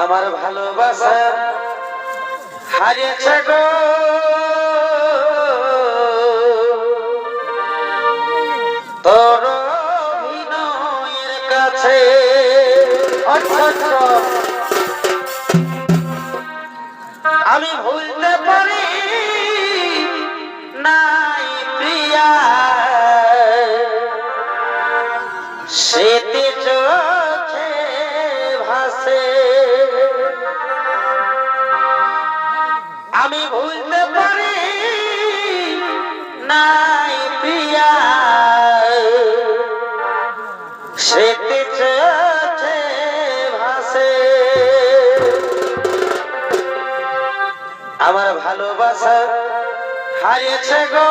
আমার ভালোবাসা হারিয়েছে গো। তোর অভিনয়ের কাছে। আমি ভুলতে পারি নাই প্রিয়া। স্মৃতি চোখে ভাসে। নাই স্মৃতি চোখে ভাসে? আমার ভালোবাসা হারিয়েছে গো।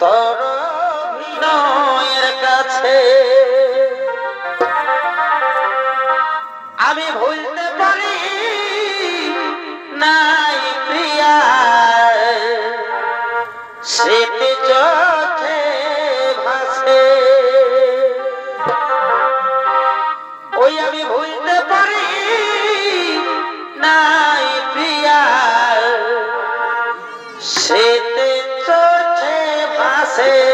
তোর অভিনয়ের কাছে আমি ভুলতে পারি স্মৃতি চোখে ভাসে। ওই আমি ভুলতে পারি নাই প্রিয়া সেতে চোখে ভাসে।